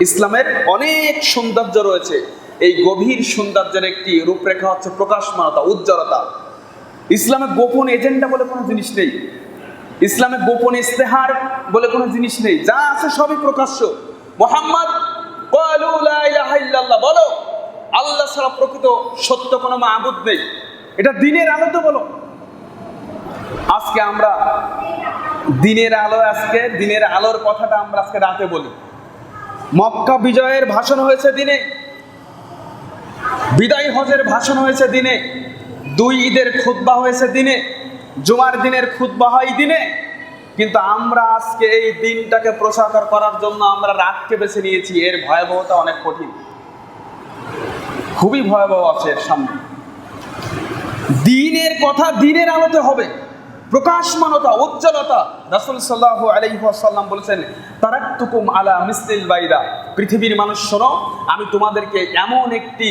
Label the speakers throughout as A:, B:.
A: ইসলামের অনেক সৌন্দর্য রয়েছে। এই গভীর সৌন্দর্যের একটি রূপরেখা হচ্ছে প্রকাশমানতা, উজ্জ্বলতা। ইসলামে গোপন এজেন্ডা বলে কোনো জিনিস নেই। ইসলামে গোপন ইস্তেহার বলে কোনো জিনিস নেই। যা আছে সবই প্রকাশ্য। মোহাম্মদ বলো। আল্লাহ ছাড়া প্রকৃত সত্য কোনো মাহবুদ নেই। এটা দিনের আলো তো বলো। আজকে আমরা দিনের আলো, আজকে দিনের আলোর কথাটা আমরা আজকে রাতে বলি। মক্কা বিজয়ের ভাষণ হয়েছে দিনে। বিদায় হজের ভাষণ হয়েছে দিনে। দুই ঈদের খুতবা হয়েছে দিনে। জুমার দিনের খুতবা হয় দিনে। কিন্তু আমরা আজকে এই দিনটাকে প্রচার করার জন্য আমরা রাতকে বেছে নিয়েছি। এর ভয়াবহতা অনেক কঠিন। খুবই ভয়াবহ আছে এর সামনে। দিনের কথা দিনের আলোতে হবে। প্রকাশমানতা, উজ্জ্বলতা রাসূল সাল্লাল্লাহু আলাইহি ওয়াসাল্লাম বলেছেন, তারাক্তুকুম আলা মিসলিল বাইদা। পৃথিবীর মানুষ, শোনো, আমি তোমাদেরকে এমন একটি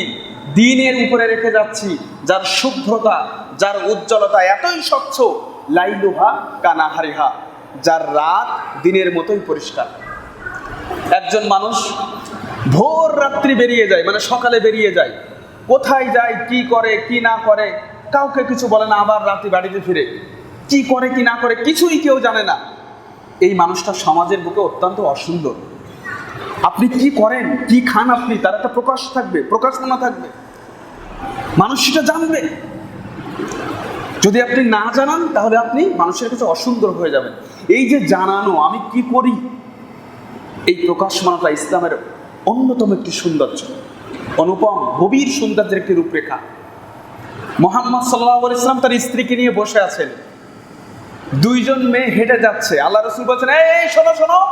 A: দিনের উপরে রেখে যাচ্ছি, যার শুভ্রতা, যার উজ্জ্বলতা এতই স্বচ্ছ, লাইলুহা কানাহারিহা যার রাত দিনের মতোই পরিষ্কার। একজন মানুষ ভোর রাত্রি বেরিয়ে যায় মানে সকালে বেরিয়ে যায়, কোথায় যায়, কি করে, কি না করে, কাউকে কিছু বলে না, আবার রাত্রি বাড়িতে ফিরে। কি করে, কি না করে, কিছুই কেউ জানে না। এই মানুষটা সমাজের বুকে অত্যন্ত অসুন্দর। আপনি কি করেন, কি খান আপনি, তার একটা প্রকাশ থাকবে, প্রকাশনা থাকবে। মানুষ সেটা জানবে। যদি আপনি না জানান, তাহলে আপনি মানুষের কাছে অসুন্দর হয়ে যাবেন। এই যে জানানো, আমি কি করি? এই প্রকাশ প্রকাশমানতা ইসলামের অন্যতম একটি সৌন্দর্য। অনুপম, গভীর সৌন্দর্যের একটি রূপরেখা। মোহাম্মদ সাল্লাহ ইসলাম তার স্ত্রীকে নিয়ে বসে আছেন। দুইজন মেয়ে হেঁটে যাচ্ছে। আল্লাহ রসুল বলছেন, এই, শোনো শোনো।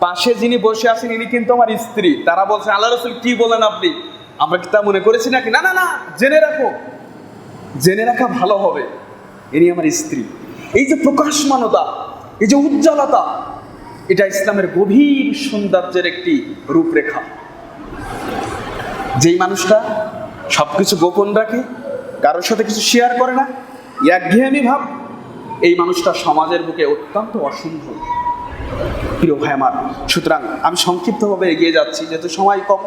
A: পাশে যিনি বসে আছেন, ইনি কিন্তু আমার স্ত্রী। তারা বলছেন আল্লাহ রসুল, কি বলেন আপনি? আমরা কি তা মনে করেছি নাকি? না না না, জেনে রাখো। জেনে রাখা ভালো হবে। ইনি আমার স্ত্রী। এই যে প্রকাশমানতা, এই যে উজ্জ্বলতা, এটা ইসলামের গভীর সৌন্দর্যের একটি রূপরেখা। যেই মানুষটা সবকিছু গোপন রাখে, কারোর সাথে কিছু শেয়ার করে না, একঘেয়েমি ভাব এই মানুষটা সমাজের বুকে অত্যন্ত অসম্ভব। প্রিয় ভাই আমার, সুতরাং আমি সংক্ষিপ্তভাবে এগিয়ে যাচ্ছি, যেহেতু সময় কম।